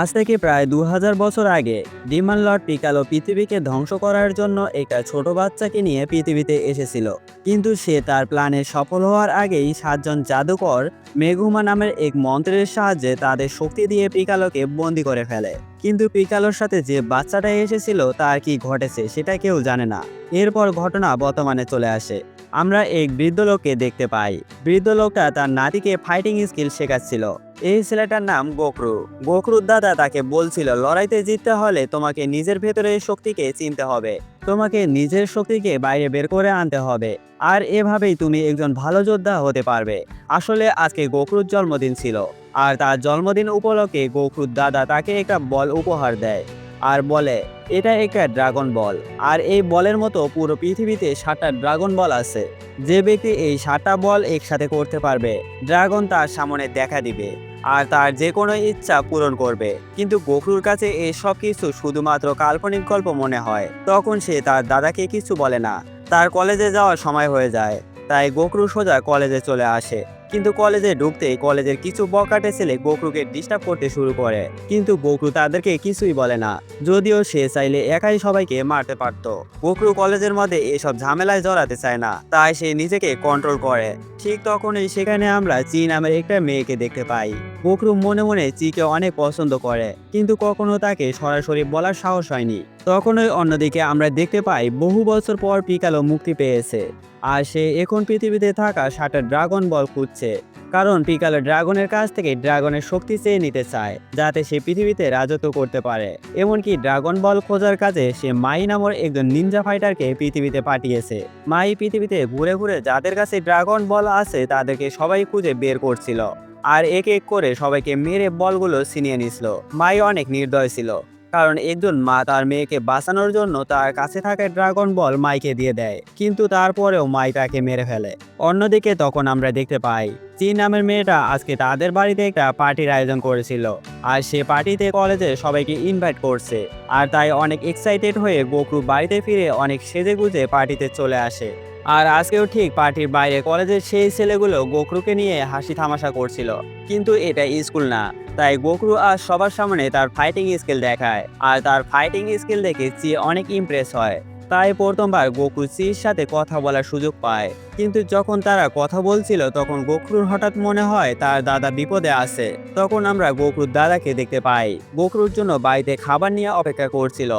আজ থেকে প্রায় দু হাজার বছর আগে, ডিমান লর্ড পিকালো পৃথিবীকে ধ্বংস করার জন্য একটা ছোট বাচ্চাকে নিয়ে পৃথিবীতে এসেছিল। কিন্তু সে তার প্ল্যানে সফল হওয়ার আগেই সাতজন জাদুকর মেঘুমা নামের এক মন্ত্রের সাহায্যে তাদের শক্তি দিয়ে পিকালোকে বন্দি করে ফেলে। কিন্তু পিকালোর সাথে যে বাচ্চাটা এসেছিল, তার কি ঘটেছে সেটা কেউ জানে না। এরপর ঘটনা বর্তমানে চলে আসে। আমরা এক বৃদ্ধ লোককে দেখতে পাই। বৃদ্ধ লোকটা তার নাতিকে ফাইটিং স্কিল শেখাচ্ছিল। এই ছেলেটার নাম গোকরু। গোকরুর দাদা তাকে বলছিল, লড়াইতে জিততে হলে তোমাকে নিজের ভেতরের শক্তিকে চিনতে হবে। তোমাকে নিজের শক্তিকে বাইরে বের করে আনতে হবে। আর এভাবেই তুমি একজন ভালো যোদ্ধা হতে পারবে। আসলে আজকে গোকরুর জন্মদিন ছিল। আর তার জন্মদিন উপলক্ষে গোকরুর দাদা তাকে একটা বল উপহার দেয়। আর বলে, এটা একটা ড্রাগন বল আর এই বলের মতো পুরো পৃথিবীতে সাতটা ড্রাগন বল আছে। যে ব্যক্তি এই সাতটা বল একসাথে করতে পারবে ড্রাগন তার সামনে দেখা দিবে আর তার যে কোনো ইচ্ছা পূরণ করবে। কিন্তু গোখরুর কাছে এই সব কিছু শুধুমাত্র কাল্পনিক গল্প মনে হয়। তখন সে তার দাদাকে কিছু বলে না। তার কলেজে যাওয়ার সময় হয়ে যায়। তাই গোখরু সোজা কলেজে চলে আসে। কিন্তু কলেজে ঢুকতেই কলেজের কিছু বকাটে ছেলে গোখরুকে ডিস্টার্ব করতে শুরু করে। কিন্তু গোখরু তাদেরকে কিছুই বলে না। যদিও সে চাইলে একাই সবাইকে মারতে পারত। গোখরু কলেজের মধ্যে এসব ঝামেলায় জড়াতে চায় না। তাই সে নিজেকে কন্ট্রোল করে। ঠিক তখনই সেখানে আমরা চি নামের একটা মেয়েকে দেখতে পাই। গোখরু মনে মনে চিকে অনেক পছন্দ করে। কিন্তু কখনো তাকে সরাসরি বলার সাহস হয়নি। তখনই অন্যদিকে আমরা দেখতে পাই বহু বছর পর পিকালো মুক্তি পেয়েছে। আর সে এখন পৃথিবীতে থাকা সাতটা ড্রাগন বল খুঁজছে। কারণ পিকালো ড্রাগনের কাছ থেকে ড্রাগনের শক্তি চেয়ে নিতে চায়, যাতে সে পৃথিবীতে রাজত্ব করতে পারে। এমনকি ড্রাগন বল খোঁজার কাজে সে মাই নামের একজন নিনজা ফাইটারকে পৃথিবীতে পাঠিয়েছে। মাই পৃথিবীতে ঘুরে ঘুরে যাদের কাছে ড্রাগন বল আছে, তাদেরকে সবাই খুঁজে বের করছিল। আর এক এক করে সবাইকে মেরে বলগুলো ছিনিয়ে নিছিল। মাই অনেক নির্দয় ছিল। কারণ একজন মা তার মেয়েকে বাঁচানোর জন্য তার কাছে থাকা ড্রাগন বল মাইকে দিয়ে দেয়, কিন্তু তারপরেও মাই তাকে মেরে ফেলে। অন্যদিকে তখন আমরা দেখতে পাই, চীন নামের মেয়েটা আজকে তাদের বাড়িতে একটা পার্টির আয়োজন করেছিল, আর সে পার্টিতে কলেজে সবাইকে ইনভাইট করছে, আর তাই অনেক এক্সাইটেড হয়ে গোকরু বাড়িতে ফিরে অনেক সেজে গুজে পার্টিতে চলে আসে। আর আজকেও ঠিক পার্টির বাইরে কলেজের সেই ছেলেগুলো গোকরুকে নিয়ে হাসি তামাশা করছিল। কিন্তু এটা স্কুল না, তাই গোকরু আজ সবার সামনে তার ফাইটিং স্কিল দেখায়। আর তার ফাইটিং স্কিল দেখে চি অনেক ইমপ্রেস হয়। তাই প্রথমবার গোকু চির সাথে কথা বলার সুযোগ পায়। কিন্তু যখন তারা কথা বলছিল, তখন গোকরুর হঠাৎ মনে হয় তার দাদা বিপদে আছে। তখন আমরা গোখরুর দাদাকে দেখতে পাই। গোকরুর জন্য বাড়িতে খাবার নিয়ে অপেক্ষা করছিল।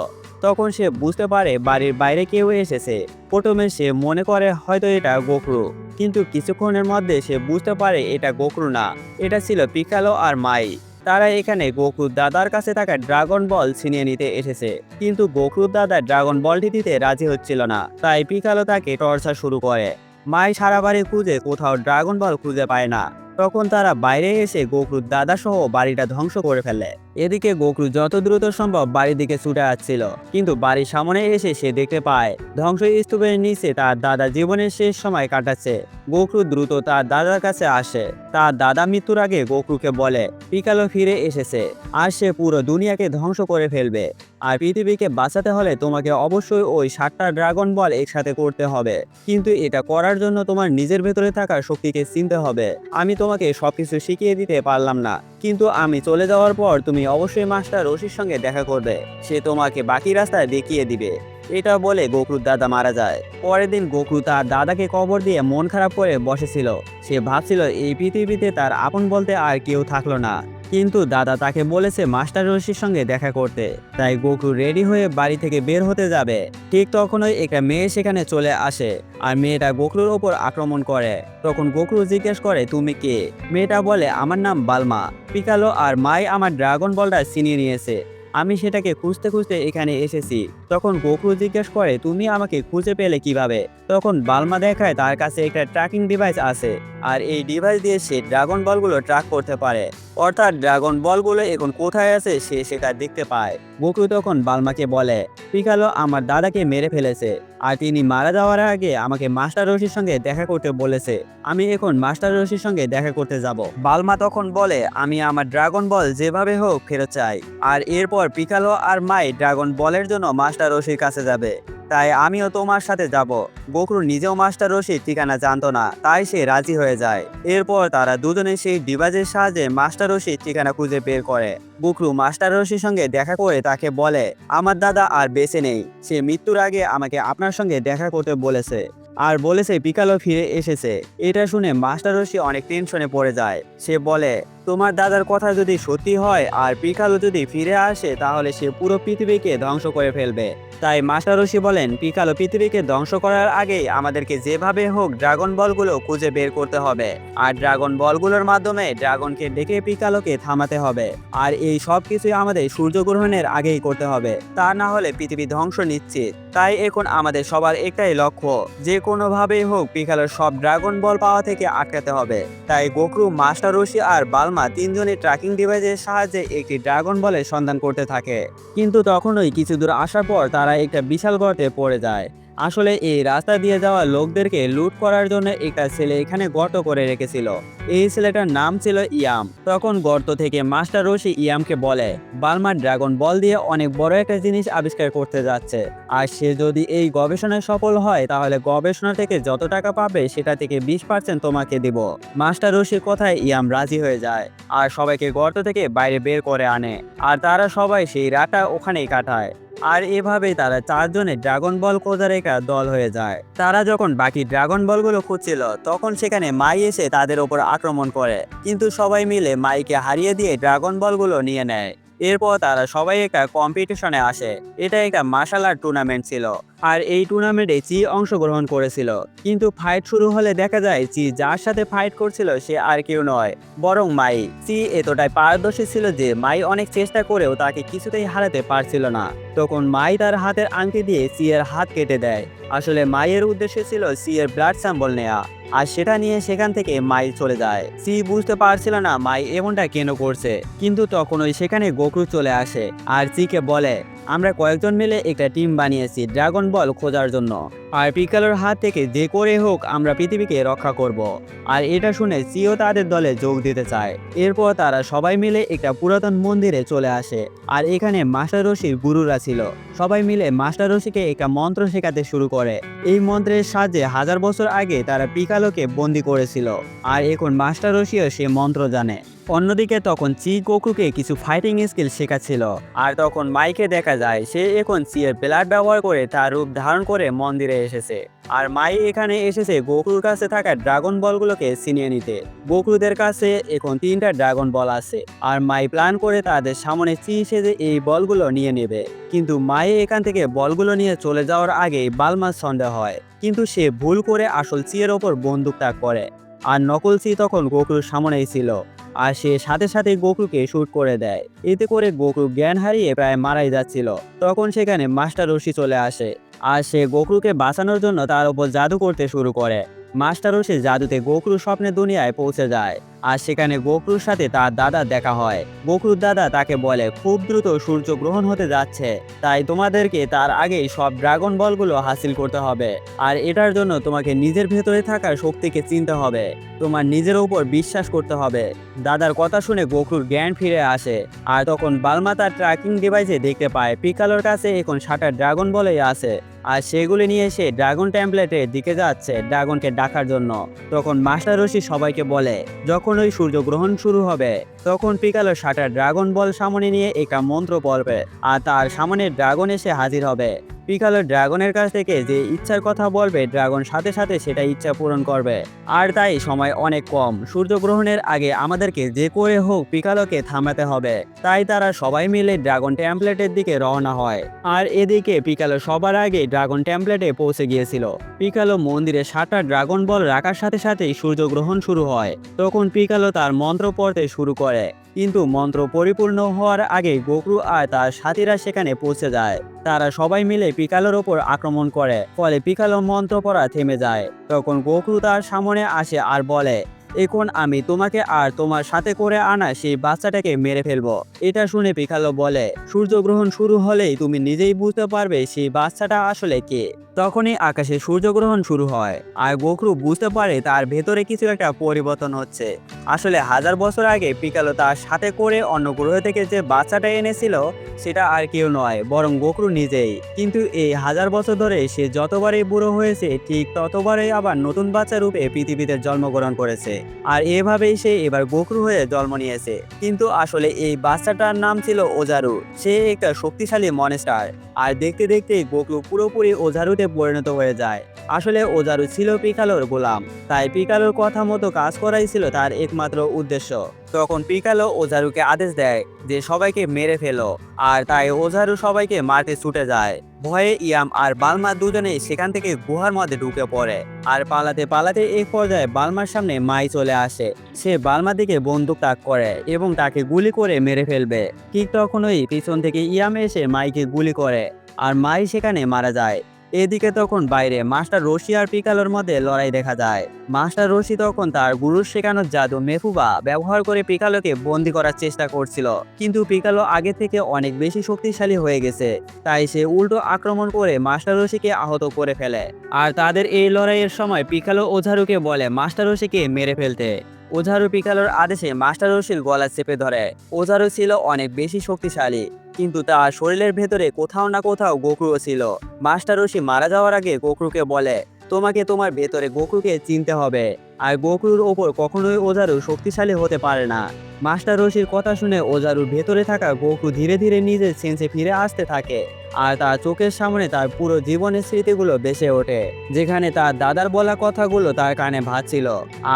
তখন সে বুঝতে পারে বাড়ির বাইরে কেউ এসেছে। প্রথমে সে মনে করে হয়তো এটা গোখরু, কিন্তু কিছুক্ষণের মধ্যে সে বুঝতে পারে এটা গোখরু না। এটা ছিল পিকালো আর মাই। তারা এখানে গোকুর দাদার কাছে থাকা ড্রাগন বল ছিনিয়ে নিতে এসেছে, কিন্তু গোকুর দাদা ড্রাগন বলটি দিতে রাজি হচ্ছিল না, তাই পিকালো তাকে টর্চার শুরু করে। মাই সারা বাড়ি খুঁজে কোথাও ড্রাগন বল খুঁজে পায় না। তখন তারা বাইরে এসে গোকুর দাদা সহ বাড়িটা ধ্বংস করে ফেলে। এদিকে গোকুর যত দ্রুত সম্ভব বাড়ির দিকে ছুটে আসছিল, কিন্তু বাড়ির সামনে এসে সে দেখতে পায়, ধ্বংসস্তূপের নিচে তার দাদা জীবনের শেষ সময় কাটাচ্ছে। গোকরু দ্রুত তার দাদার কাছে আসে। তার দাদা মৃত্যুর আগে গোকরুকে বলে পিকালো ফিরে এসেছে, আর সে পুরো দুনিয়াকে ধ্বংস করে ফেলবে। আর পৃথিবীকে বাঁচাতে হলে তোমাকে অবশ্যই ওই সাতটা ড্রাগন বল একসাথে করতে হবে। কিন্তু এটা করার জন্য তোমার নিজের ভেতরে থাকা শক্তিকে চিনতে হবে। আমি তোমাকে সবকিছু শিখিয়ে দিতে পারলাম না। কিন্তু আমি চলে যাওয়ার পর তুমি অবশ্যই মাস্টার রশির সঙ্গে দেখা করবে। সে তোমাকে বাকি রাস্তায় দেখিয়ে দিবে। এটা বলে গোকরুর দাদা মারা যায়। পরের দিন গোকরু তার দাদাকে কবর দিয়ে মন খারাপ করে বসেছিল। সে ভাবছিল, এই পৃথিবীতে তার আপন বলতে আর কেউ থাকল না। কিন্তু দাদা তাকে বলেছে মাস্টার রশির সঙ্গে দেখা করতে। তাই গোকু রেডি হয়ে বাড়ি থেকে বের হতে যাবে। ঠিক তখনই একটা মেয়ে সেখানে চলে আসে আর মেয়েটা গোকরুর ওপর আক্রমণ করে। তখন গোকরু জিজ্ঞেস করে, তুমি কে? মেয়েটা বলে, আমার নাম বালমা। পিকালো আর মাই আমার ড্রাগন বলটা চিনিয়ে নিয়েছে। আমি সেটাকে খুঁজতে খুঁজতে এখানে এসেছি। তখন গোকু জিজ্ঞেস করে, তুমি আমাকে খুঁজে পেলে কীভাবে? তখন বালমা দেখায়, তার কাছে একটা ট্র্যাকিং ডিভাইস আছে। আর এই ডিভাইস দিয়ে সে ড্রাগন বলগুলো ট্র্যাক করতে পারে। অর্থাৎ ড্রাগন বলগুলো এখন কোথায় আছে, সে সেটা দেখতে পায়। গোকু তখন বালমাকে বলে, পিকালো, আমার দাদাকে মেরে ফেলেছে। আর তিনি মারা যাওয়ার আগে আমাকে মাস্টার রশির সঙ্গে দেখা করতে বলেছে। আমি এখন মাস্টার রশির সঙ্গে দেখা করতে যাব। বালমা তখন বলে, আমি আমার ড্রাগন বল যেভাবে হোক ফেরত চাই। আর এরপর পিকালো আর মাই ড্রাগন বলের জন্য মাস্টার রশির কাছে যাবে। তাই আমিও তোমার সাথে যাব। বকরু নিজেও মাস্টার রশির ঠিকানা জানতো না, তাই সে রাজি হয়ে যায়। এরপর তারা দুজনে সেই ডিভাইসের সাহায্যে মাস্টার রশির ঠিকানা খুঁজে বের করে। বকরু মাস্টার রশির সঙ্গে দেখা করে তাকে বলে, আমার দাদা আর বেঁচে নেই। সে মৃত্যুর আগে আমাকে আপনার সঙ্গে দেখা করতে বলেছে। আর বলেছে পিকালো ফিরে এসেছে। এটা শুনে মাস্টার রশি অনেক টেনশনে পড়ে যায়। সে বলে, তোমার দাদার কথা যদি সত্যি হয় আর পিকালো যদি ফিরে আসে, তাহলে সে পুরো পৃথিবীকে ধ্বংস করে ফেলবে। তাই মাস্টার রশি বলেন, পিকালো পৃথিবীকে ধ্বংস করার আগেই আমাদেরকে যেভাবে হোক ড্রাগন বলগুলো খুঁজে বের করতে হবে। আর ড্রাগন বলগুলোর মাধ্যমে ড্রাগনকে ডেকে পিকালোকে থামাতে হবে। আর এই সব কিছুই আমাদের সূর্যগ্রহণের আগেই করতে হবে। তা না হলে পৃথিবী ধ্বংস নিশ্চিত। তাই এখন আমাদের সবার একটাই লক্ষ্য, যে কোনোভাবেই হোক পিকালোর সব ড্রাগন বল পাওয়া থেকে আটকাতে হবে। তাই গোকরু, মাস্টার রশি আর বালমা তিনজনের ট্র্যাকিং ডিভাইসের সাহায্যে একটি ড্রাগন বলের সন্ধান করতে থাকে। কিন্তু তখনই কিছু দূর আসার পর তারা একটা বিশাল গর্তে পড়ে যায়। আসলে এই রাস্তা দিয়ে যাওয়া লোকদেরকে লুট করার জন্য একটা ছেলে এখানে গর্ত করে রেখেছিল। এই ছেলেটার নাম ছিল ইয়াম। তখন গর্ত থেকে মাস্টার রশি ইয়ামকে বলে বালমার ড্রাগন বল দিয়ে অনেক বড় একটা জিনিস আবিষ্কার করতে যাচ্ছে। আর সে যদি এই গবেষণায় সফল হয়, তাহলে গবেষণা থেকে যত টাকা পাবে, সেটা থেকে বিশ পার্সেন্ট তোমাকে দিব। মাস্টার রশির কথায় ইয়াম রাজি হয়ে যায় আর সবাইকে গর্ত থেকে বাইরে বের করে আনে। আর তারা সবাই সেই রাটা ওখানেই কাটায়। আর এভাবেই তারা চারজনে ড্রাগন বল খোঁজার একটা দল হয়ে যায়। তারা যখন বাকি ড্রাগন বলগুলো খুঁজছিল, তখন সেখানে মাই এসে তাদের ওপর আক্রমণ করে। কিন্তু সবাই মিলে মাইকে হারিয়ে দিয়ে ড্রাগন বলগুলো নিয়ে নেয়। এরপর তারা সবাই একটা কম্পিটিশনে আসে। এটা একটা মার্শাল আর্ট টুর্নামেন্ট ছিল। আর এই টুর্নামেন্টে চি অংশগ্রহণ করেছিল। কিন্তু ফাইট শুরু হলে দেখা যায় চি যার সাথে ফাইট করছিল সে আর কেউ নয়, বরং মাই। চি এতটাই পারদর্শী ছিল যে মাই অনেক চেষ্টা করেও তাকে কিছুতেই হারাতে পারছিল না। তখন মাই তার হাতের আংটি দিয়ে সি এর হাত কেটে দেয়। আসলে মায়ের উদ্দেশ্য ছিল সি এর ব্লাড স্যাম্পল নেয়া, আর সেটা নিয়ে সেখান থেকে মাই চলে যায়। সি বুঝতে পারছিল না মাই এমনটা কেন করছে, কিন্তু তখন ওই সেখানে গোকরু চলে আসে, আর সিকে বলে আমরা কয়েকজন মিলে একটা টিম বানিয়েছি ড্রাগন বল খোঁজার জন্য। আর পিকালোর হাত থেকে যে করে হোক আমরা পৃথিবীকে রক্ষা করব। আর এটা শুনে সিও তাদের দলে যোগ দিতে চায়। এরপর তারা সবাই মিলে একটা পুরাতন মন্দিরে চলে আসে। আর এখানে মাস্টার রশির গুরুরা ছিল। সবাই মিলে মাস্টার রশিকে একটা মন্ত্র শেখাতে শুরু করে। এই মন্ত্রের সাহায্যে হাজার বছর আগে তারা পিকালোকে বন্দি করেছিল। আর এখন মাস্টার রশিও সে মন্ত্র জানে। অন্যদিকে তখন চি গোকুকে কিছু ফাইটিং স্কিল শেখাচ্ছিল। আর তখন মাইকে দেখা যায়, সে এখন চি এর ব্যবহার করে তার রূপ ধারণ করে মন্দিরে এসেছে। আর মাই এখানে এসেছে গোকুর কাছে থাকা ড্রাগন বলগুলোকে ছিনিয়ে নিতে। গোকুদের কাছে এখন তিনটা ড্রাগন বল আছে। আর মাই প্ল্যান করে তাদের সামনে চি সেজে এই বলগুলো নিয়ে নেবে। কিন্তু মাই এখান থেকে বলগুলো নিয়ে চলে যাওয়ার আগেই বালমার সন্দেহ হয়। কিন্তু সে ভুল করে আসল চিয়ের ওপর বন্দুক তাক করে। আর নকল চি তখন গোকুর সামনেই ছিল। আর সে সাথে সাথে গোকুকে শ্যুট করে দেয়। এতে করে গোকু জ্ঞান হারিয়ে প্রায় মারাই যাচ্ছিল। তখন সেখানে মাস্টার রশি চলে আসে। আর সে গোকুকে বাঁচানোর জন্য তার উপর জাদু করতে শুরু করে। মাস্টার রশি জাদুতে গোকুর স্বপ্নের দুনিয়ায় পৌঁছে যায়। আর সেখানে গোকুর সাথে তার দাদা দেখা হয়। গোকুর দাদা তাকে বলে, খুব দ্রুত সূর্য গ্রহণ হতে যাচ্ছে। তাই তোমাদেরকে তার আগেই সব ড্রাগন বলগুলো হাসিল করতে হবে। আর এটার জন্য তোমাকে নিজের ভেতরে থাকা শক্তিকে চিনতে হবে। তোমার নিজের উপর বিশ্বাস করতে হবে। দাদার কথা শুনে গোকুর জ্ঞান ফিরে আসে। আর তখন বালমা তার ট্র্যাকিং ডিভাইসে দেখতে পায়, পিকালোর কাছে এখন সাটা ড্রাগন বলেই আছে। আর সেগুলি নিয়ে সে ড্রাগন ট্যাম্পলেটের দিকে যাচ্ছে ড্রাগনকে ডাকার জন্য। তখন মাস্টার রশি সবাইকে বলে, যখন ওই সূর্যগ্রহণ শুরু হবে, তখন পিকালো সাটা ড্রাগন বল সামনে নিয়ে একা মন্ত্র পড়বে, আর তার সামনে ড্রাগন এসে হাজির হবে। পিকালো ড্রাগনের কাছ থেকে যে ইচ্ছার কথা বলবে, ড্রাগন সাথে সাথে সেটা ইচ্ছা পূরণ করবে। আর তাই সময় অনেক কম। সূর্যগ্রহণের আগে আমাদেরকে যে করে হোক পিকালোকে থামাতে হবে। তাই তারা সবাই মিলে ড্রাগন ট্যাম্পলেটের দিকে রওনা হয়। আর এদিকে পিকালো সবার আগে ড্রাগন ট্যাম্পলেটে পৌঁছে গিয়েছিল। পিকালো মন্দিরে সাতটা ড্রাগন বল রাখার সাথে সাথেই সূর্যগ্রহণ শুরু হয়। তখন পিকালো তার মন্ত্র পড়তে শুরু করে। কিন্তু মন্ত্র পরিপূর্ণ হওয়ার আগে গোকরু আর তার সাথীরা সেখানে পৌঁছে যায়। তারা সবাই মিলে পিকালোর ওপর আক্রমণ করে, ফলে পিকালো মন্ত্র পড়া থেমে যায়। তখন গোকরু তার সামনে আসে আর বলে এখন আমি তোমাকে আর তোমার সাথে করে আনা সেই বাচ্চাটাকে মেরে ফেলব। এটা শুনে পিকালো বলে, সূর্যগ্রহণ শুরু হলেই তুমি নিজেই বুঝতে পারবে সেই বাচ্চাটা আসলে কে। তখনই আকাশে সূর্যগ্রহণ শুরু হয়, আর গোখরু বুঝতে পারে তার ভেতরে কিছু একটা পরিবর্তন হচ্ছে। আসলে হাজার বছর আগে পিকালো তার সাথে করে অন্য গ্রহ থেকে যে বাচ্চাটা এনেছিল, সেটা আর কেউ নয়, বরং গোখরু নিজেই। কিন্তু এই হাজার বছর ধরে সে যতবারই বুড়ো হয়েছে, ঠিক ততবারই আবার নতুন বাচ্চা রূপে পৃথিবীতে জন্মগ্রহণ করেছে। আর এভাবেই সে এবার গোখরু হয়ে জন্ম নিয়েছে। কিন্তু আসলে এই বাচ্চাটার নাম ছিল ওজারু সে একটা শক্তিশালী মনেস্টার। আর দেখতে দেখতে গোকলু পুরোপুরি ওজারুতে পরিণত হয়ে যায়। আসলে ওজারু ছিল পিকালোর গোলাম। তাই পিকালোর কথা মতো কাজ করাই ছিল তার একমাত্র উদ্দেশ্য। তখন পিকালো ওজারুকে আদেশ দেয় যে সবাইকে মেরে ফেলো। আর তাই ওজারু সবাইকে মারতে ছুটে যায়। ভয়ে ইয়াম আর বালমা দুজনে সেখান থেকে গুহার মধ্যে ঢুকে পড়ে। আর পালাতে পালাতে এই পর্যায়ে বালমার সামনে মাই চলে আসে। সে বালমা দিকে বন্দুক তাক করে এবং তাকে গুলি করে মেরে ফেলবে। ঠিক তখনই পিছন থেকে ইয়াম এসে মাইকে গুলি করে। আর মাই সেখানে মারা যায়। এদিকে তখন বাইরে মাস্টার রশি আর পিকালোর মধ্যে লড়াই দেখা যায়। মাস্টার রশি তখন তার গুরুর শেখানোর জাদু মেফুবা ব্যবহার করে পিকালোকে বন্দি করার চেষ্টা করছিল। কিন্তু পিকালো আগে থেকে অনেক বেশি শক্তিশালী হয়ে গেছে, তাই সে উল্টো আক্রমণ করে মাস্টার রশিকে আহত করে ফেলে। আর তাদের এই লড়াইয়ের সময় পিকালো ওঝারুকে বলে মাস্টার রশিকে মেরে ফেলতে। ওঝারু পিকালোর আদেশে মাস্টার রশির গলা চেপে ধরে। ওঝারু ছিল অনেক বেশি শক্তিশালী। কিন্তু তার শরীরের ভেতরে কোথাও না কোথাও গোকরুও ছিল। মাস্টার রশি মারা যাওয়ার আগে গোকরুকে বলে, তোমাকে তোমার ভেতরে গোকরুকে চিনতে হবে। আর গোকরুর ওপর কখনোই ওজারু শক্তিশালী হতে পারে না। মাস্টার রশির কথা শুনে ওজারুর ভেতরে থাকা গোকরু ধীরে ধীরে নিজের সেন্সে ফিরে আসতে থাকে। আর তার চোখের সামনে তার পুরো জীবনের স্মৃতিগুলো বেসে ওঠে, যেখানে তার দাদার বলা কথাগুলো তার কানে ভাবছিল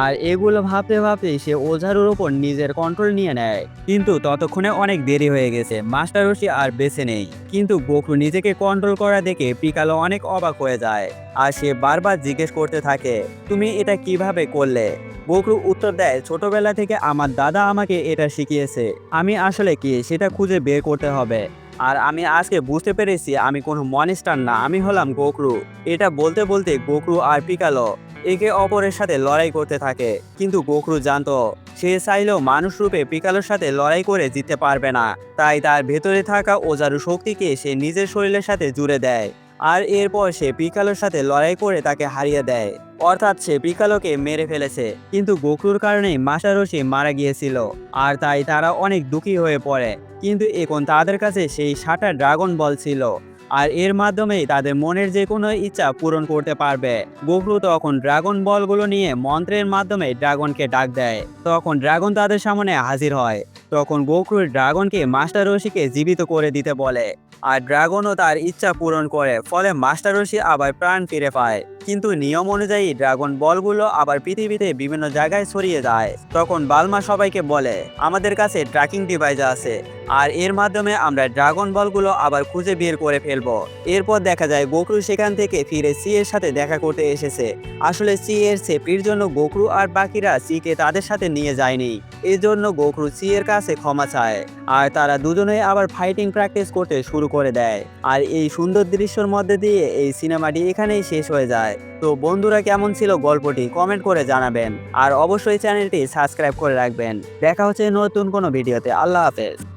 আর এগুলো ভাবতে ভাবতে সে ওঝারুর ওপর নিজের কন্ট্রোল নিয়ে নেয়। কিন্তু ততক্ষণে অনেক দেরি হয়ে গেছে, মাস্টার রশি আর বেছে নেই। কিন্তু গোকু নিজেকে কন্ট্রোল করা দেখে পিকালো অনেক অবাক হয়ে যায়। আর সে বারবার জিজ্ঞেস করতে থাকে, তুমি এটা কীভাবে করলে? গোকরু উত্তর দেয়, ছোটবেলা থেকে আমার দাদা আমাকে এটা শিখিয়েছে। আমি আসলে কি সেটা খুঁজে বের করতে হবে? আর আমি আজকে বুঝতে পেরেছি আমি কোনো মনিস্টার না, আমি হলাম গোকরু। এটা বলতে বলতে গোকরু আর পিকালো একে অপরের সাথে লড়াই করতে থাকে। কিন্তু গোকরু জানতো, সে চাইলেও মানুষ রূপে পিকালোর সাথে লড়াই করে জিততে পারবে না। তাই তার ভেতরে থাকা ওজারু শক্তিকে সে নিজের শরীরের সাথে জুড়ে দেয়। আর এরপর সে পিকালোর সাথে লড়াই করে তাকে হারিয়ে দেয়। অর্থাৎ সে পিকালোকে মেরে ফেলেছে। কিন্তু গোকরুর কারণেই মাসারসি মারা গিয়েছিল। আর তাই তারা অনেক দুঃখী হয়ে পড়ে। কিন্তু এখন তাদের কাছে সেই সাটা ড্রাগন বল ছিল। আর এর মাধ্যমেই তাদের মনের যে কোনো ইচ্ছা পূরণ করতে পারবে। গোকরু তখন ড্রাগন বলগুলো নিয়ে মন্ত্রের মাধ্যমে ড্রাগনকে ডাক দেয়। তখন ড্রাগন তাদের সামনে হাজির হয়। তখন গোকরু ড্রাগনকে মাস্টার রশিকে জীবিত করে দিতে বলে। আর ড্রাগনও তার ইচ্ছা পূরণ করে, ফলে মাস্টার রশি আবার প্রাণ ফিরে পায়। কিন্তু নিয়ম অনুযায়ী ড্রাগন বলগুলো আবার পৃথিবীতে বিভিন্ন জায়গায় ছড়িয়ে যায়। তখন বালমা সবাইকে বলে, আমাদের কাছে ট্র্যাকিং ডিভাইস আছে। আর এর মাধ্যমে আমরা ড্রাগন বলগুলো আবার খুঁজে বের করে ফেলব। এরপর দেখা যায় গোকরু সেখান থেকে ফিরে সি এর সাথে দেখা করতে এসেছে। আসলে সি এর সেফটির জন্য গোকরু আর বাকিরা সিকে তাদের সাথে নিয়ে যায়নি। এর জন্য গোকরু সি এর কাছে ক্ষমা চায়। আর তারা দুজনেই আবার ফাইটিং প্র্যাকটিস করতে শুরু করে দেয়। আর এই সুন্দর দৃশ্যর মধ্যে দিয়ে এই সিনেমাটি এখানেই শেষ হয়ে যায়। তো বন্ধুরা, কেমন ছিল গল্পটি কমেন্ট করে জানাবেন। আর অবশ্যই চ্যানেলটি সাবস্ক্রাইব করে রাখবেন। দেখা হচ্ছে নতুন কোনো ভিডিওতে। আল্লাহ হাফেজ।